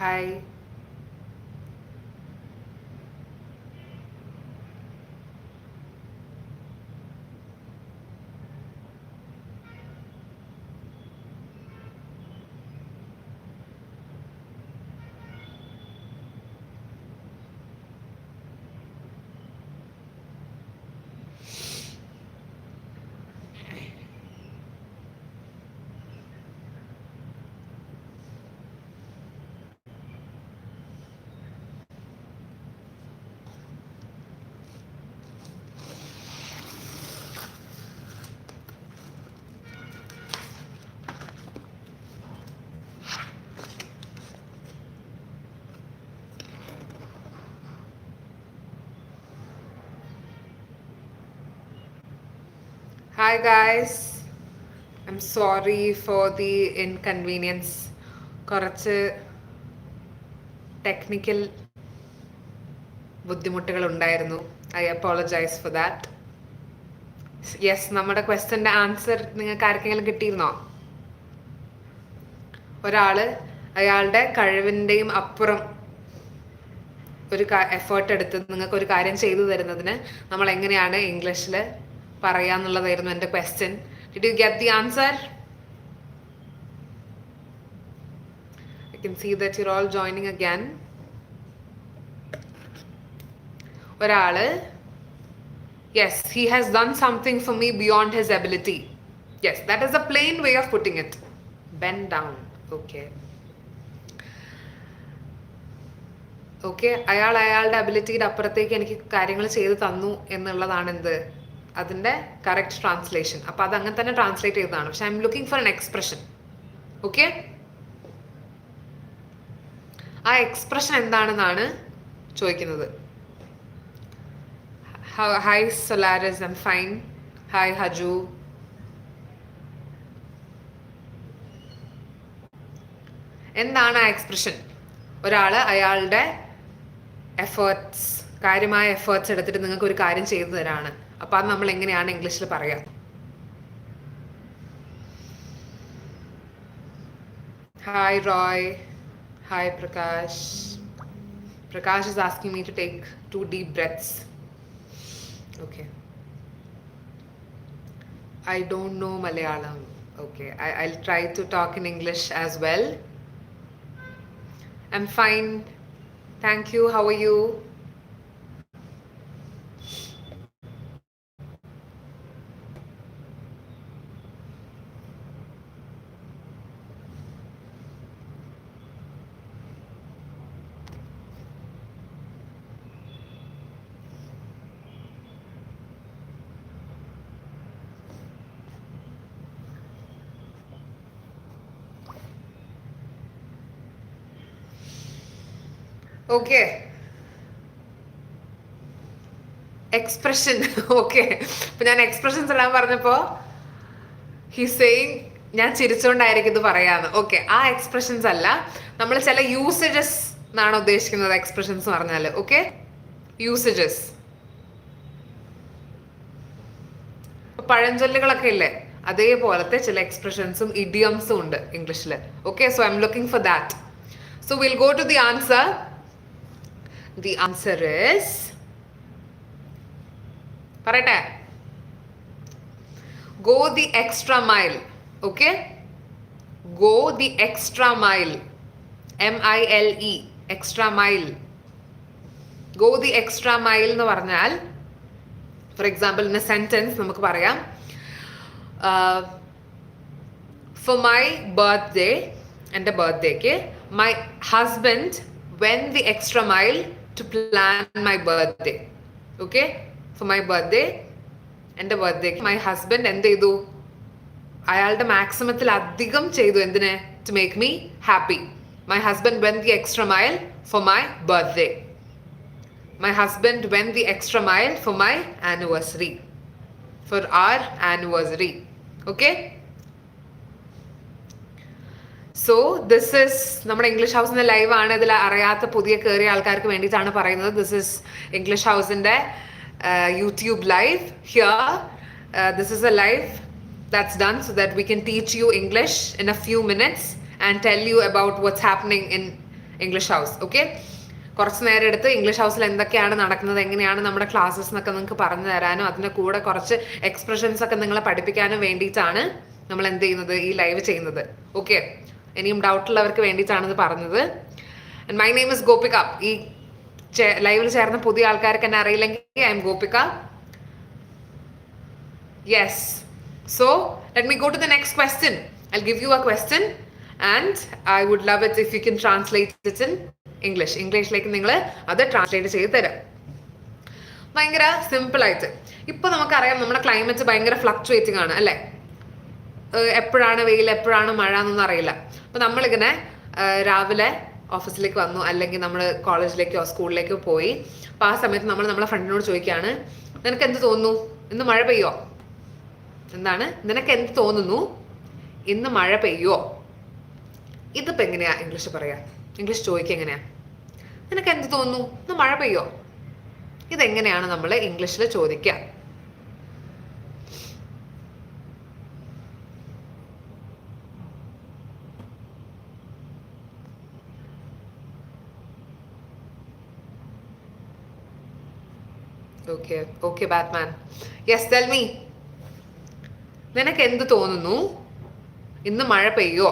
Hi hi guys I am sorry for the inconvenience കുറച്ച് technical ബുദ്ധിമുട്ടുകൾ ഉണ്ടായിരുന്നു I apologise for that yes നമ്മുടെ ക്വസ്റ്റ്യന്റെ ആൻസർ നിങ്ങൾക്ക് ആർക്കെങ്കിലും കിട്ടിയിരുന്നോ? ഒരാൾ അയാളുടെ കഴിവിന്റെയും അപ്പുറം ഒരു എഫേർട്ട് എടുത്ത് നിങ്ങൾക്ക് ഒരു കാര്യം ചെയ്തു തരുന്നതിന് നമ്മൾ എങ്ങനെയാണ് ഇംഗ്ലീഷിൽ പറയാന്നുള്ളതായിരുന്നു എന്റെ question did you get the answer I can see that you're all joining again ഒരാൾ yes he has done something for me beyond his ability yes that is a plain way of putting it bend down okay okay അയാൾ അയാളുടെ അബിലിറ്റിയുടെ അപ്പുറത്തേക്ക് എനിക്ക് കാര്യങ്ങൾ ചെയ്തു തന്നു എന്നുള്ളതാണ് എന്ത് അതിന്റെ കറക്റ്റ് ട്രാൻസ്ലേഷൻ അപ്പോൾ അത് അങ്ങനെ തന്നെ ട്രാൻസ്ലേറ്റ് ചെയ്തതാണ്. പക്ഷെ I am looking for an expression okay ആ എക്സ്പ്രഷൻ എന്താണെന്നാണ് ചോദിക്കുന്നത്. Hi Solaris am fine hi ഹജു എന്താണ് ആ എക്സ്പ്രഷൻ ഒരാൾ അയാളുടെ എഫേർട്സ് കാര്യമായ എഫേർട്സ് എടുത്തിട്ട് നിങ്ങൾക്ക് ഒരു കാര്യം ചെയ്തു തരാണ്. അപ്പൊ അത് നമ്മൾ എങ്ങനെയാണ് ഇംഗ്ലീഷിൽ പറയാ hi Roy hi Prakash Prakash is asking me to take two deep breaths okay I don't know Malayalam. Okay, I, I'll try to talk in English as well. I'm fine. Thank you. How are you? Okay expression okay അപ്പൊ ഞാൻ expressions ഇടാൻ പറഞ്ഞപ്പോ he saying ഞാൻ ചിരിച്ചുകൊണ്ടായിരിക്കും ഇത് പറയാന്ന്. Okay ആ expressions അല്ല. നമ്മൾ ചില യൂസേജസ് എന്നാണ് ഉദ്ദേശിക്കുന്നത് എക്സ്പ്രഷൻസ് പറഞ്ഞാൽ ഓക്കെ യൂസേജസ് പഴഞ്ചൊല്ലുകളൊക്കെ ഇല്ലേ? അതേപോലത്തെ ചില എക്സ്പ്രഷൻസും ഇഡിയംസും ഉണ്ട് ഇംഗ്ലീഷിൽ okay so I am looking for that so will go to the answer the answer is പറയട്ടെ. Go the extra mile okay go the extra mile M I L E extra mile go the extra mile എന്ന് പറഞ്ഞാൽ for example in a sentence നമുക്ക് പറയാം. For my birthday എന്റെ ബർത്ത്ഡേക്ക് my husband went the extra mile to plan my birthday okay for my birthday എന്റെ ബർത്ത്ഡേക്ക് my husband എന്ത് ചെയ്തു? അയാളുടെ മാക്സിമത്തിൽ അധികം ചെയ്തു. എന്തിനെ? To make me happy my husband went the extra mile for my birthday my husband went the extra mile for my anniversary. For our anniversary okay? So this is നമ്മുടെ English ഹൗസിന്റെ live ആണ്. ഇതിൽ അറിയാത്ത പുതിയ കയറിയ ആൾക്കാർക്ക് വേണ്ടിയിട്ടാണ് പറയുന്നത്. ദിസ് ഇസ് ഇംഗ്ലീഷ് ഹൗസിന്റെ YouTube live here this is a live that's done so that we can teach you English in a few minutes and tell you about what's happening in English house okay കുറച്ച് നേരം എടുത്ത് English ഹൗസിൽ എന്തൊക്കെയാണ് നടക്കുന്നത് എങ്ങനെയാണ് നമ്മുടെ classes എന്നൊക്കെ നിങ്ങൾക്ക് പറഞ്ഞു തരാനും അതിന്റെ കൂടെ കുറച്ച് എക്സ്പ്രഷൻസ് ഒക്കെ നിങ്ങളെ പഠിപ്പിക്കാനും വേണ്ടിയിട്ടാണ് നമ്മൾ എന്ത് ചെയ്യുന്നത് ഈ ലൈവ് ചെയ്യുന്നത് ഓക്കെ ഇനിയും ഡൗട്ട് ഉള്ളവർക്ക് വേണ്ടിയിട്ടാണ് ഇത് പറഞ്ഞത്. My name is Gopika. ഈ ലൈവിൽ ചേർന്ന പുതിയ ആൾക്കാർക്ക് എന്നെ അറിയില്ലെങ്കിൽ I am Gopika. Yes so let me go to the next question I give you a question and I would love it if you can translate it in English ഇംഗ്ലീഷിലേക്ക് നിങ്ങൾ അത് ട്രാൻസ്ലേറ്റ് ചെയ്ത് തരാം. ഭയങ്കര സിമ്പിൾ ആയിട്ട്. ഇപ്പൊ നമുക്കറിയാം നമ്മുടെ ക്ലൈമറ്റ് ഭയങ്കര ഫ്ലക്ച്വേറ്റിംഗ് ആണ് അല്ലേ? എപ്പോഴാണ് വെയിൽ എപ്പോഴാണ് മഴ എന്നൊന്നും അറിയില്ല. അപ്പൊ നമ്മളിങ്ങനെ രാവിലെ ഓഫീസിലേക്ക് വന്നു അല്ലെങ്കിൽ നമ്മൾ കോളേജിലേക്കോ സ്കൂളിലേക്കോ പോയി. അപ്പൊ ആ സമയത്ത് നമ്മൾ നമ്മളെ ഫ്രണ്ടിനോട് ചോദിക്കുകയാണ് നിനക്ക് എന്ത് തോന്നുന്നു? ഇന്ന് മഴ പെയ്യോ? എന്താണ് നിനക്ക് എന്ത് തോന്നുന്നു? ഇന്ന് മഴ പെയ്യോ? ഇതിപ്പോ എങ്ങനെയാ ഇംഗ്ലീഷ് പറയാ? ഇംഗ്ലീഷ് ചോദിക്കുക എങ്ങനെയാ? നിനക്ക് എന്ത് തോന്നുന്നു? ഇന്ന് മഴ പെയ്യോ? ഇതെങ്ങനെയാണ് നമ്മൾ ഇംഗ്ലീഷിൽ ചോദിക്കുക? Okay okay Batman yes tell me നിനക്ക് എന്ത് തോന്നുന്നു ഇന്ന് മഴ പെയ്യോ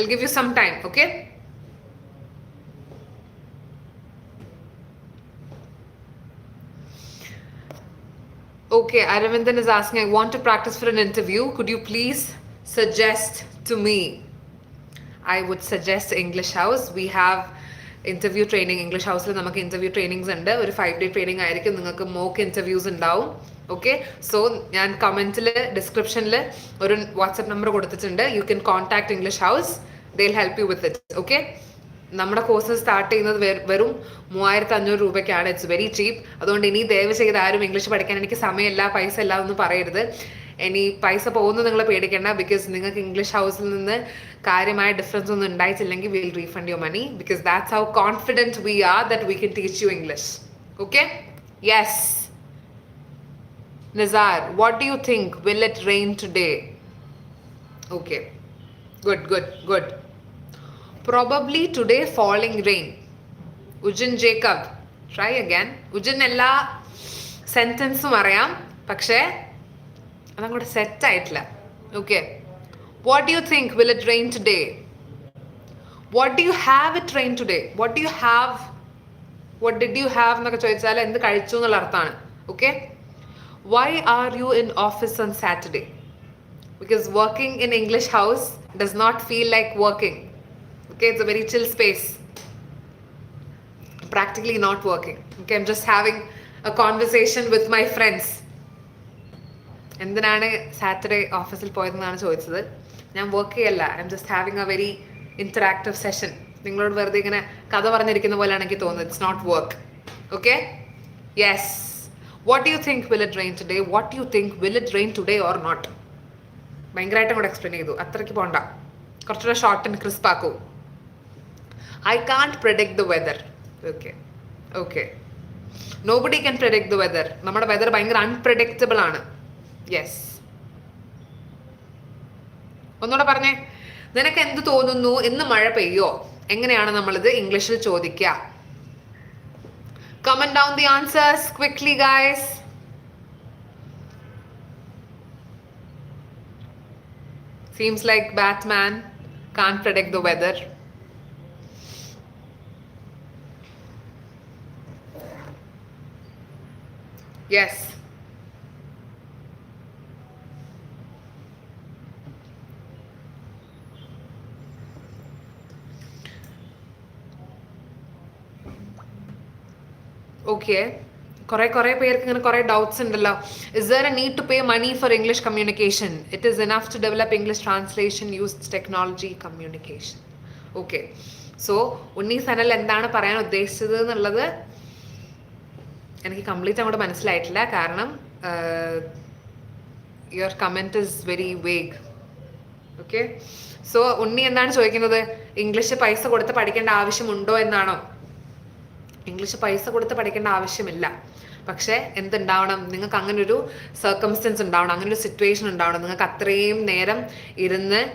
I give you some time okay Okay, Aravindan is asking, I want to practice for an interview. Could you please suggest to me? I would suggest English House. We have interview training English ഹൗസിൽ നമുക്ക് interview trainings ഉണ്ട്. ഒരു five day training ആയിരിക്കും. നിങ്ങൾക്ക് mock interviews ഉണ്ടാവും. Okay so ഞാൻ കമന്റിൽ ഡിസ്ക്രിപ്ഷനിൽ ഒരു വാട്സപ്പ് നമ്പർ കൊടുത്തിട്ടുണ്ട്. You can contact English house they help you with it okay നമ്മുടെ കോഴ്സ് സ്റ്റാർട്ട് ചെയ്യുന്നത് വെറും മൂവായിരത്തി അഞ്ഞൂറ് രൂപയ്ക്കാണ്. ഇറ്റ്സ് വെരി ചീപ്പ് അതുകൊണ്ട് ഇനി ദയവ് ചെയ്ത് ആരും ഇംഗ്ലീഷ് പഠിക്കാൻ എനിക്ക് സമയമില്ല പൈസ ഇല്ല എന്ന് പറയരുത്. ഇനി പൈസ പോകുന്നത് നിങ്ങൾ പേടിക്കേണ്ട ബിക്കോസ് നിങ്ങൾക്ക് ഇംഗ്ലീഷ് ഹൗസിൽ നിന്ന് കാര്യമായ ഡിഫറൻസ് ഒന്നും ഉണ്ടായിട്ടില്ലെങ്കിൽ will refund your money because that's how confident we are that we can teach you English okay yes Nisar what do you think? Will it rain today? Okay good good good probably today falling rain Eugene Jacob try again. Eugene എല്ലാ സെന്റൻസും അറിയാം പക്ഷേ അതങ്ങോട്ട് സെറ്റായിട്ടില്ല okay what you think will it rain today what do you have it rain today what do you have what did you have എന്നൊക്കെ ചോദിച്ചാൽ എന്ത് കഴിച്ചു എന്നുള്ള അർത്ഥമാണ്. Okay why are you in office on Saturday because working in English house does not feel like working okay it's a very chill space practically not working I I'm just having a conversation with my friends എന്തിനാണ് Saturday ഓഫീസിൽ പോയതെന്നാണ് ചോദിച്ചത്. ഞാൻ work ചെയ്യല്ല. I am just having a very interactive session നിങ്ങളോട് വെറുതെ ഇങ്ങനെ കഥ പറഞ്ഞിരിക്കുന്ന പോലെയാണ് എനിക്ക് തോന്നുന്നത്. It's not work okay yes what you think will it rain today what you think will it rain today or not ഭയങ്കരമായിട്ടും കൂടെ എക്സ്പ്ലെയിൻ ചെയ്തു. അത്രയ്ക്ക് പോണ്ട. കുറച്ചുകൂടെ short and crisp ആക്കൂ. I can't predict the weather okay okay nobody can predict the weather നമ്മുടെ weather ഭയങ്കര unpredictable ആണ്. Yes ഒന്നുകൂടെ പറഞ്ഞേ. നിനക്ക് എന്ത് തോന്നുന്നു? ഇന്ന് മഴ പെയ്യോ? എങ്ങനെയാണ് നമ്മളിത് ഇംഗ്ലീഷിൽ ചോദിക്കുക comment down the answers quickly guys Seems like Batman can't predict the weather. Yes. Okay കുറെ കുറെ പേർക്ക് ഇങ്ങനെ കുറെ ഡൗട്ട്സ് ഉണ്ടല്ലോ. Is there a need to pay money for English communication it is enough to develop English translation use technology communication okay so Unni Sanal എന്താണ് പറയാൻ ഉദ്ദേശിച്ചത് എന്നുള്ളത് എനിക്ക് കംപ്ലീറ്റ് അങ്ങോട്ട് മനസ്സിലായിട്ടില്ല. കാരണം your comment is very vague okay so Unni എന്താണ് ചോദിക്കുന്നത്? ഇംഗ്ലീഷ് പൈസ കൊടുത്ത് പഠിക്കേണ്ട ആവശ്യമുണ്ടോ എന്നാണോ? ഇംഗ്ലീഷ് പൈസ കൊടുത്ത് പഠിക്കേണ്ട ആവശ്യമില്ല. പക്ഷേ എന്തുണ്ടാവണം? നിങ്ങൾക്ക് അങ്ങനെ ഒരു സർക്കംസ്റ്റൻസ് ഉണ്ടാവണം അങ്ങനെ ഒരു സിറ്റുവേഷൻ ഉണ്ടാവണം. നിങ്ങൾക്ക് അത്രയും നേരം ഇരുന്ന്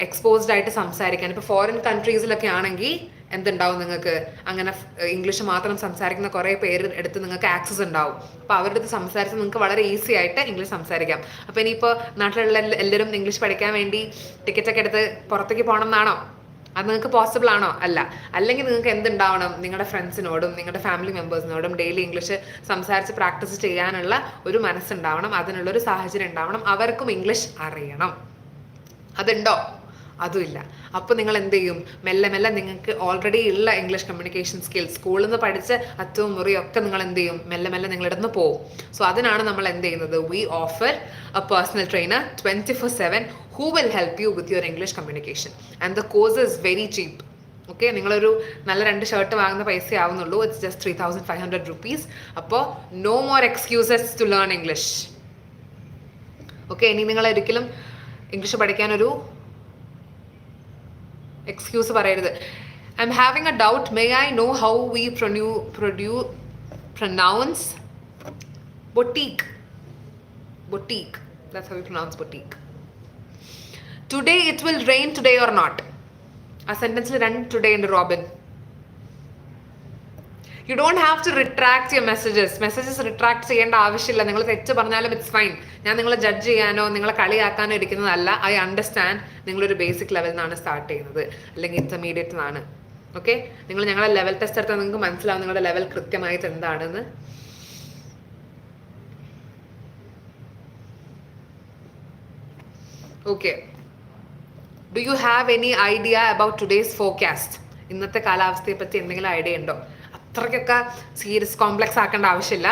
എക്സ്പോസ്ഡ് ആയിട്ട് സംസാരിക്കാൻ. ഇപ്പോൾ ഫോറിൻ കൺട്രീസിലൊക്കെ ആണെങ്കിൽ എന്തുണ്ടാവും നിങ്ങൾക്ക്? അങ്ങനെ ഇംഗ്ലീഷ് മാത്രം സംസാരിക്കുന്ന കുറേ പേര് എടുത്ത് നിങ്ങൾക്ക് ആക്സസ് ഉണ്ടാവും. അപ്പോൾ അവരുടെ അടുത്ത് സംസാരിച്ച് നിങ്ങൾക്ക് വളരെ ഈസി ആയിട്ട് ഇംഗ്ലീഷ് സംസാരിക്കാം. അപ്പോൾ ഇനിയിപ്പോൾ നാട്ടിലുള്ള എല്ലാ- എല്ലാവരും ഇംഗ്ലീഷ് പഠിക്കാൻ വേണ്ടി ടിക്കറ്റൊക്കെ എടുത്ത് പുറത്തേക്ക് പോകണം എന്നാണോ? അത് നിങ്ങൾക്ക് പോസിബിൾ ആണോ? അല്ല. അല്ലെങ്കിൽ നിങ്ങൾക്ക് എന്തുണ്ടാവണം? നിങ്ങളുടെ ഫ്രണ്ട്സിനോടും നിങ്ങളുടെ ഫാമിലി മെമ്പേഴ്സിനോടും ഡെയിലി ഇംഗ്ലീഷ് സംസാരിച്ച് പ്രാക്ടീസ് ചെയ്യാനുള്ള ഒരു മനസ്സുണ്ടാവണം. അതിനുള്ള ഒരു സാഹചര്യം ഉണ്ടാവണം. അവർക്കും ഇംഗ്ലീഷ് അറിയണം. അതുണ്ടോ? അതുമില്ല. അപ്പോൾ നിങ്ങൾ എന്ത് ചെയ്യും മെല്ലെ മെല്ലെ നിങ്ങൾക്ക് ഓൾറെഡി ഉള്ള ഇംഗ്ലീഷ് കമ്മ്യൂണിക്കേഷൻ സ്കിൽസ് സ്കൂളിൽ നിന്ന് പഠിച്ച അറ്റവും മുറിയും ഒക്കെ നിങ്ങൾ എന്ത് ചെയ്യും മെല്ലെ മെല്ലെ നിങ്ങളുടെ നിന്ന് പോവും. സോ അതിനാണ് നമ്മൾ എന്ത് ചെയ്യുന്നത് we offer a personal trainer twenty four seven who will help you with your English communication and the course is very cheap okay നിങ്ങളൊരു നല്ല രണ്ട് ഷർട്ട് വാങ്ങുന്ന പൈസ ആവുന്നുള്ളൂ. It's just three thousand five hundred rupees അപ്പോൾ no more excuses to learn English okay ഇനി നിങ്ങൾ ഒരിക്കലും English പഠിക്കാനൊരു എക്സ്ക്യൂസ് പറയരുത്. I am having a doubt may I know how we പ്രൊന്യൂ പ്രൊഡ്യൂ pronounce boutique boutique that's how you pronounce boutique today it will rain today or not ആ സെന്റൻസിൽ രണ്ട് today ഉണ്ട് Robin you don't have to retract your messages messages retract ചെയ്യേണ്ട ആവശ്യമില്ല. നിങ്ങൾ തെറ്റ് പറഞ്ഞാലും it's fine ഞാൻ നിങ്ങളെ ജഡ്ജ് ചെയ്യാനോ നിങ്ങളെ കളിയാക്കാനോ ഇരിക്കുന്നതല്ല. ഐ അണ്ടർസ്റ്റാൻഡ് നിങ്ങളൊരു ബേസിക് ലെവലിൽ നിന്നാണ് സ്റ്റാർട്ട് ചെയ്യുന്നത്. അല്ലെങ്കിൽ ഇന്റർമീഡിയറ്റ് നിന്നാണ് ഓക്കെ നിങ്ങൾ ഞങ്ങളെ ലെവൽ ടെസ്റ്റ് എടുത്താൽ നിങ്ങൾക്ക് മനസ്സിലാവും നിങ്ങളുടെ ലെവൽ കൃത്യമായിട്ട് എന്താണെന്ന്. Okay do you have any idea about today's forecast ഇന്നത്തെ കാലാവസ്ഥയെ പറ്റി എന്തെങ്കിലും ഐഡിയ ഉണ്ടോ? അത്രയ്ക്കൊക്കെ സീരിയസ് കോംപ്ലക്സ് ആക്കേണ്ട ആവശ്യമില്ല.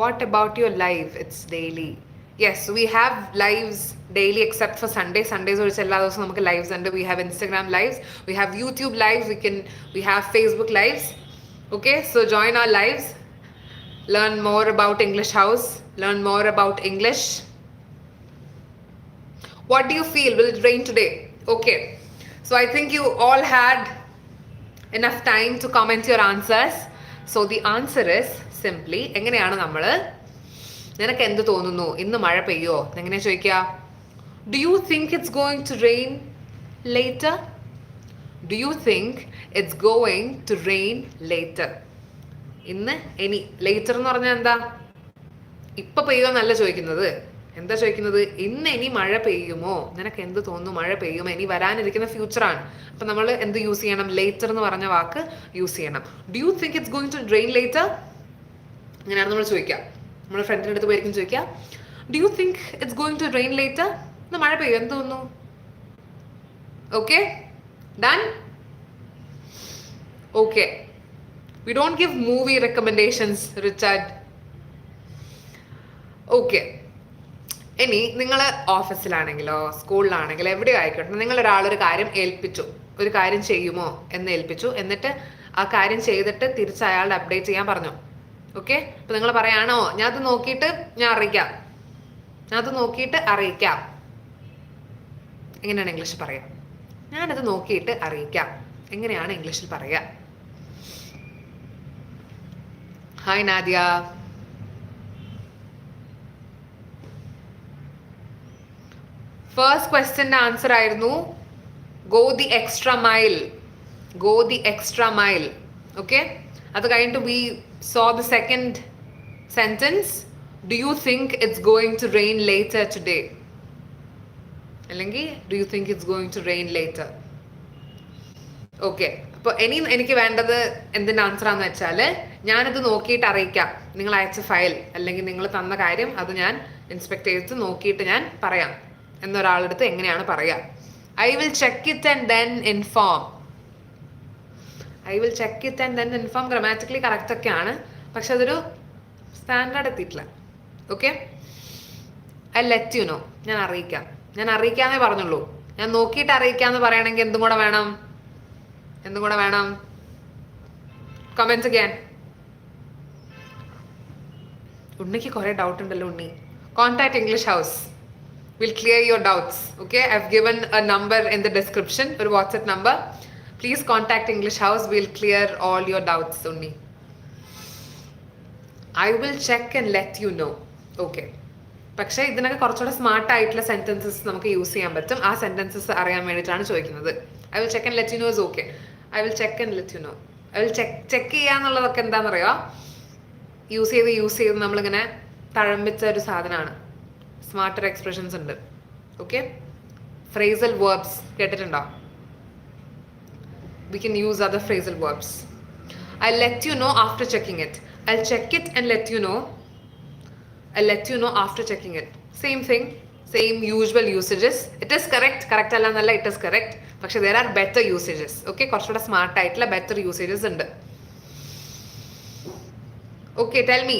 What about your life it's daily yes we have lives daily except for Sunday Sundays ഒഴിച്ച് എല്ലാ ദിവസവും നമുക്ക് ലൈവ്സ് ഉണ്ട്. We have Instagram lives we have YouTube lives we can we have Facebook lives okay so join our lives learn more about English house learn more about English What do you feel? Will it rain today? Okay. So I think you all had enough time to comment your answers. So the answer is simply എങ്ങനെയാണ് നമ്മൾ നിനക്ക് എന്ത് തോന്നുന്നു? ഇന്ന് മഴ പെയ്യോ? എങ്ങനെ ചോദിക്കുക do you think it's going to rain later do you think it's going to rain later ഇന്ന് ഇനി ലേറ്റർ എന്ന് പറഞ്ഞാൽ എന്താ? ഇപ്പൊ എന്നല്ല ചോദിക്കുന്നത്. എന്താ ചോദിക്കുന്നത്? ഇന്ന് ഇനി മഴ പെയ്യുമോ? നിനക്ക് എന്ത് തോന്നുന്നു? മഴ പെയ്യുമോ? ഇനി വരാനിരിക്കുന്ന ഫ്യൂച്ചർ ആണ്. അപ്പൊ നമ്മൾ എന്ത് യൂസ് ചെയ്യണം? ലേറ്റർ എന്ന് പറഞ്ഞ വാക്ക് യൂസ് ചെയ്യണം. Do you think it's going to drain later അങ്ങനെയാണ് നമ്മൾ ചോദിക്കുക. നമ്മൾ ഫ്രണ്ടിന്റെ അടുത്ത് പോയിരിക്കും ചോദിക്കാം do you think it's going to rain later ഇന്ന് മഴ പെയ്യും? എന്ത് തോന്നുന്നു? Okay done okay we don't give movie recommendations Richard okay ഇനി നിങ്ങൾ ഓഫീസിലാണെങ്കിലോ സ്കൂളിലാണെങ്കിലോ എവിടെ ആയിക്കോട്ടെ നിങ്ങൾ ഒരാളൊരു കാര്യം ഏൽപ്പിച്ചു. ഒരു കാര്യം ചെയ്യുമോ എന്ന് ഏൽപ്പിച്ചു. എന്നിട്ട് ആ കാര്യം ചെയ്തിട്ട് തിരിച്ച് അയാളുടെ അപ്ഡേറ്റ് ചെയ്യാൻ പറഞ്ഞു. ഓക്കെ? അപ്പൊ നിങ്ങൾ പറയാണോ ഞാൻ അത് നോക്കിയിട്ട് ഞാൻ അറിയിക്കാം. ഞാൻ അത് നോക്കിയിട്ട് അറിയിക്കാം. എങ്ങനെയാണ് ഇംഗ്ലീഷിൽ പറയാം? ഞാനത് നോക്കിയിട്ട് അറിയിക്കാം. എങ്ങനെയാണ് ഇംഗ്ലീഷിൽ പറയുക ഹായ് നാദിയ. ഫസ്റ്റ് ക്വസ്റ്റ്യന്റെ ആൻസർ ആയിരുന്നു go the extra mile go the extra mile okay അത് കഴിഞ്ഞിട്ട് we saw the second sentence do you think it's going to rain later today അല്ലെങ്കിൽ do you think it's going to rain later okay അപ്പോൾ ഇനി എനിക്ക് വേണ്ടത് എന്തിന്റെ answer ആണെന്ന് വെച്ചാൽ ഞാനത് നോക്കിയിട്ട് അറിയിക്കാം. നിങ്ങൾ അയച്ച ഫയൽ അല്ലെങ്കിൽ നിങ്ങൾ തന്ന കാര്യം അത് ഞാൻ ഇൻസ്പെക്ട് ചെയ്ത് നോക്കിയിട്ട് ഞാൻ പറയാം. എന്നൊരാളെടുത്ത് എങ്ങനെയാണ് പറയുക I will check it and then inform I will check it and then inform grammatically correct ഒക്കെയാണ്. പക്ഷെ അതൊരു സ്റ്റാൻഡേർഡ് എത്തിയിട്ടില്ല. Okay I let you know ഞാൻ അറിയിക്കാം. ഞാൻ അറിയിക്കാന്നേ പറഞ്ഞുള്ളൂ. ഞാൻ നോക്കിയിട്ട് അറിയിക്കാന്ന് പറയണമെങ്കിൽ എന്തും കൂടെ വേണം? എന്തും കൂടെ വേണം? കമൻസ് ചെയ്യാൻ ഉണ്ണിക്ക് കുറെ ഡൗട്ട് ഉണ്ടല്ലോ Unni. Contact English house will clear your doubts okay I have given a number in the description ഒരു WhatsApp number please contact English house will clear all your doubts Unni I will check and let you know okay പക്ഷേ ഇതിനൊക്കെ കുറച്ചുകൂടെ smart ആയിട്ടുള്ള sentences നമുക്ക് use ചെയ്യാൻ പറ്റും. ആ sentences അറിയാൻ വേണ്ടിയിട്ടാണ് ചോദിക്കുന്നത്. I will check and let you know is okay I will check and let you know I will check check ചെയ്യാന്നുള്ളതൊക്കെ എന്താണെന്നറിയോ? യൂസ് ചെയ്ത് യൂസ് ചെയ്ത് നമ്മളിങ്ങനെ തഴമ്പിച്ച ഒരു സാധനമാണ്. സ്മാർട്ടർ എക്സ്പ്രഷൻസ് ഉണ്ട്. ഓക്കെ ഫ്രേസൽ വേർബ്സ് കേട്ടിട്ടുണ്ടോ? We can use other phrasal verbs I let you know after checking it I check it and let you know I let you know after checking it same thing same usual usages it is correct correct അല്ല എന്നല്ല it is correct പക്ഷെ there are better usages okay കുറച്ചുകൂടെ smart ആയിട്ടുള്ള better usages ഉണ്ട്. Okay tell me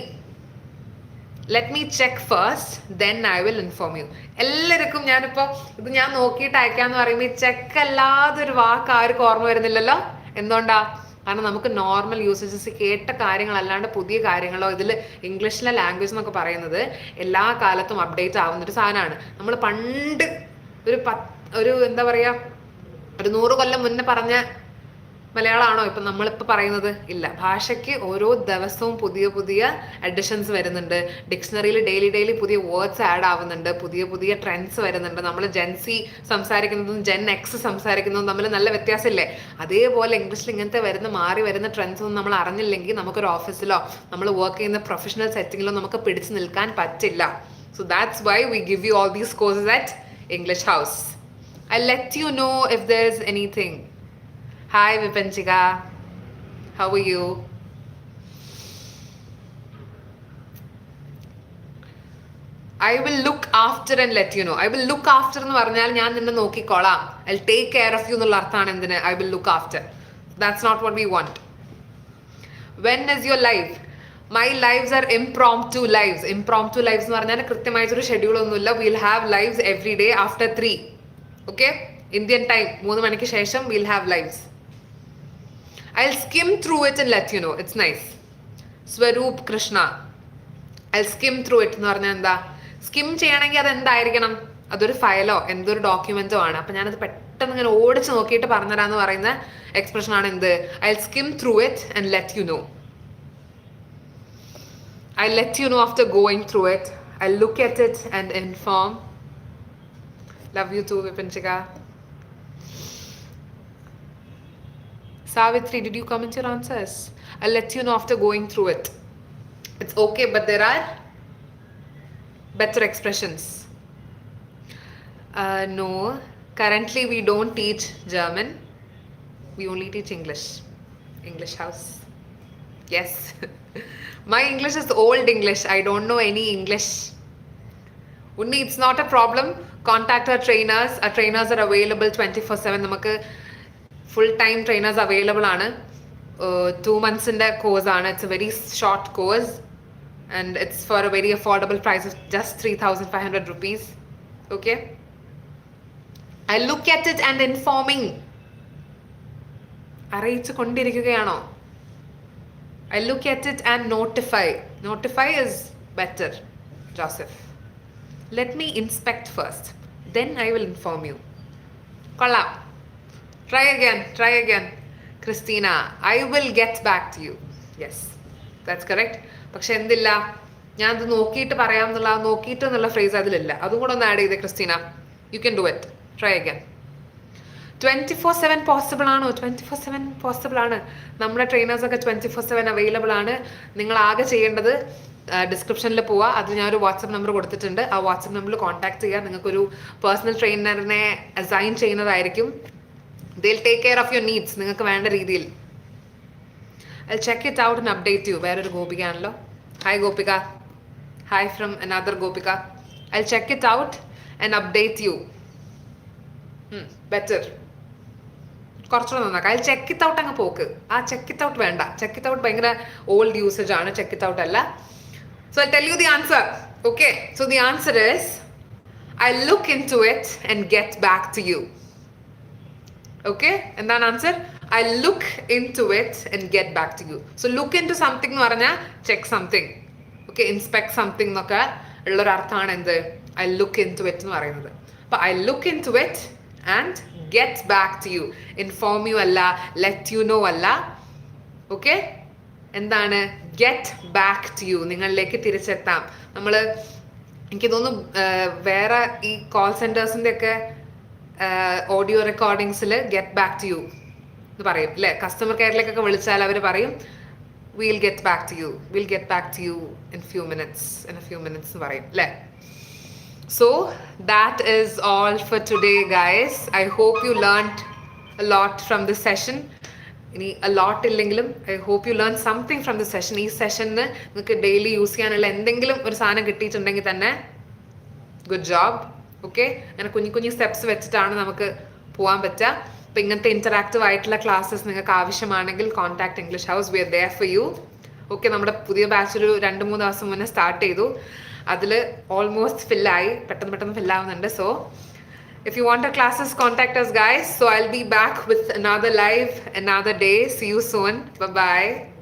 let me check first then I will inform you എല്ലാവർക്കും ഞാനിപ്പോൾ ഇത് ഞാൻ നോക്കിയിട്ട് അയക്കാന്ന് പറയുമ്പോൾ ഈ ചെക്ക് അല്ലാതെ ഒരു വാക്ക് ആർക്കും ഓർമ്മ വരുന്നില്ലല്ലോ? എന്തുകൊണ്ടാ? കാരണം നമുക്ക് നോർമൽ യൂസേജസ് കേട്ട കാര്യങ്ങളല്ലാണ്ട് പുതിയ കാര്യങ്ങളോ ഇതിൽ ഇംഗ്ലീഷിലെ ലാംഗ്വേജ് എന്നൊക്കെ പറയുന്നത് എല്ലാ കാലത്തും അപ്ഡേറ്റ് ആവുന്ന ഒരു സാധനമാണ്. നമ്മൾ പണ്ട് ഒരു പത്ത് ഒരു എന്താ പറയുക ഒരു നൂറ് കൊല്ലം മുന്നേ പറഞ്ഞ മലയാളമാണോ ഇപ്പം നമ്മളിപ്പോൾ പറയുന്നത്? ഇല്ല. ഭാഷയ്ക്ക് ഓരോ ദിവസവും പുതിയ പുതിയ അഡിഷൻസ് വരുന്നുണ്ട്. ഡിക്ഷണറിയിൽ ഡെയിലി ഡെയിലി പുതിയ വേർഡ്സ് ആഡ് ആവുന്നുണ്ട്. പുതിയ പുതിയ ട്രെൻഡ്സ് വരുന്നുണ്ട്. നമ്മൾ ജെൻസി സംസാരിക്കുന്നതും ജെൻ എക്സ് സംസാരിക്കുന്നതും തമ്മിൽ നല്ല വ്യത്യാസമില്ലേ? അതേപോലെ ഇംഗ്ലീഷിൽ ഇങ്ങനത്തെ വരുന്ന മാറി വരുന്ന ട്രെൻഡ്സ് ഒന്നും നമ്മൾ അറിഞ്ഞില്ലെങ്കിൽ നമുക്കൊരു ഓഫീസിലോ നമ്മൾ വർക്ക് ചെയ്യുന്ന പ്രൊഫഷണൽ സെറ്റിങ്ങിലോ നമുക്ക് പിടിച്ചു നിൽക്കാൻ പറ്റില്ല. So that's why we give you all these courses at English house I let you know if there is anything Hi, Vipanchika how you I will look after and let you know I will look after എന്ന് പറഞ്ഞാൽ ഞാൻ നിന്നെ നോക്കിക്കോളാം. I take care of you എന്നുള്ള അർത്ഥമാണ് എന്തിന്? I will look after that's not what we want when is your life my lives are impromptu to lives impromptu lives എന്ന് പറഞ്ഞാൽ കൃത്യമായിട്ടൊരു ഷെഡ്യൂൾ ഒന്നുമില്ല. Will have lives every day after three okay Indian time മൂന്ന് മണിക്ക് ശേഷം will have lives I skim through it and let you know it's nice Swaroop Krishna I skim through it എന്ന് പറഞ്ഞാൽ എന്താ? സ്കിം ചെയ്യണമെങ്കിൽ അത് എന്തായിരിക്കണം? അതൊരു ഫയലോ എന്തൊരു ഡോക്യുമെന്റോ ആണ്. അപ്പൊ ഞാനത് പെട്ടെന്ന് ഇങ്ങനെ ഓടിച്ച് നോക്കിയിട്ട് പറഞ്ഞുതരാന്ന് പറയുന്ന എക്സ്പ്രഷൻ ആണ് എന്ത്? I skim through it and let you know I let you know after going through it I look at it and inform love you to Vipanchika. Savitri, did you comment your answers? I'll let you know after going through it. It's okay, but there are better expressions. Uh, no, currently we don't teach German. We only teach English. English house. Yes. My English is old English. I don't know any English. Unni, it's not a problem. Contact our trainers. Our trainers are available 24 7. നമുക്ക് Full time trainers available ആണ്. Two മന്ത്സിന്റെ കോഴ്സാണ് it's a very short course and it's for a very affordable price of just three thousand five hundred rupees okay I look at it and informing അറിയിച്ചു കൊണ്ടിരിക്കുകയാണോ I look at it and notify notify is better Joseph let me inspect first then I will inform you കൊള്ളാം. Try again try again Christina I will get back to you yes that's correct പക്ഷെ എന്തില്ല? ഞാൻ അത് നോക്കിയിട്ട് പറയാം എന്നുള്ള നോക്കിയിട്ട് എന്നുള്ള ഫ്രേസ് അതിലില്ല. അതും കൂടെ ഒന്ന് ആഡ് ചെയ്തേ Christina you can do it try again twenty four seven possible ആണോ? ട്വന്റി ഫോർ സെവൻ പോസിബിൾ ആണ്. നമ്മുടെ ട്രെയിനേഴ്സൊക്കെ ട്വന്റി ഫോർ സെവൻ അവൈലബിൾ ആണ്. നിങ്ങൾ ആകെ ചെയ്യേണ്ടത് ഡിസ്ക്രിപ്ഷനിൽ പോവുക അതിൽ ഒരു വാട്സപ്പ് നമ്പർ കൊടുത്തിട്ടുണ്ട്. ആ വാട്സപ്പ് നമ്പറിൽ കോൺടാക്ട് ചെയ്യുക നിങ്ങൾക്കൊരു പേഴ്സണൽ ട്രെയിനറിനെ അസൈൻ ചെയ്യുന്നതായിരിക്കും. Will take care of your needs നിങ്ങൾക്ക് വേണ്ട രീതിയിൽ. I check it out and update you വേറൊരു ഗോപിക ആണല്ലോ hi Gopika. Hi from another Gopika. I check it out and update you better കുറച്ചുകൂടെ നന്നാക്കാം. അതിൽ ചെക്ക് ഇറ്റ് ഔട്ട് അങ്ങ് പോക്ക്. ആ ചെക്ക് ഇറ്റ് ഔട്ട് വേണ്ട. ചെക്ക് ഇറ്റ് ഔട്ട് ഭയങ്കര ഓൾഡ് യൂസേജ് ആണ്. ചെക്ക് ഇറ്റ് ഔട്ട് അല്ല. So I tell you the answer okay so the answer is I look into it and get back to you okay എന്താണ് answer I look into it and get back to you so look into something എന്ന് പറഞ്ഞാൽ check something okay inspect something എന്നൊക്കെ ഉള്ളൊരു അർത്ഥമാണ് എന്ത്? I look into it എന്ന് പറയുന്നത്. അപ്പൊ I look into it and get back to you inform you അല്ല ലെറ്റ് യു നോ അല്ല. ഓക്കെ എന്താണ്? ഗെറ്റ് ബാക്ക് ടു യു നിങ്ങളിലേക്ക് തിരിച്ചെത്താം. നമ്മൾ എനിക്ക് തോന്നുന്നു വേറെ ഈ കോൾ സെന്റേഴ്സിന്റെ ഒക്കെ ഓഡിയോ റെക്കോർഡിങ്സിൽ ഗെറ്റ് ബാക്ക് ടു യു എന്ന് പറയും അല്ലേ കസ്റ്റമർ കെയറിലേക്കൊക്കെ വിളിച്ചാൽ അവർ പറയും will get back to you will get back to you in few minutes in a few minutes എന്ന് പറയും അല്ലേ so that is all for today guys I hope you learn a lot from this session ഇനി a lot ഇല്ലെങ്കിലും I hope you learn something from this session ഈ സെഷന് നിങ്ങൾക്ക് daily use ചെയ്യാനുള്ള എന്തെങ്കിലും ഒരു സാധനം കിട്ടിയിട്ടുണ്ടെങ്കിൽ തന്നെ ഗുഡ് ജോബ് ഓക്കെ അങ്ങനെ കുഞ്ഞു കുഞ്ഞു സ്റ്റെപ്സ് വെച്ചിട്ടാണ് നമുക്ക് പോകാൻ പറ്റുക. അപ്പം ഇങ്ങനത്തെ ഇന്ററാക്റ്റീവ് ആയിട്ടുള്ള ക്ലാസ്സസ് നിങ്ങൾക്ക് ആവശ്യമാണെങ്കിൽ contact English house we are there for you okay നമ്മുടെ പുതിയ ബാച്ച് ഒരു രണ്ട് മൂന്ന് ദിവസം മുന്നേ സ്റ്റാർട്ട് ചെയ്തു. അതിൽ ഓൾമോസ്റ്റ് ഫില്ലായി പെട്ടെന്ന് പെട്ടെന്ന് ഫില്ലാവുന്നുണ്ട് so if you want our classes contact us guys. So i'll be back with another live another day. See you soon. Bye bye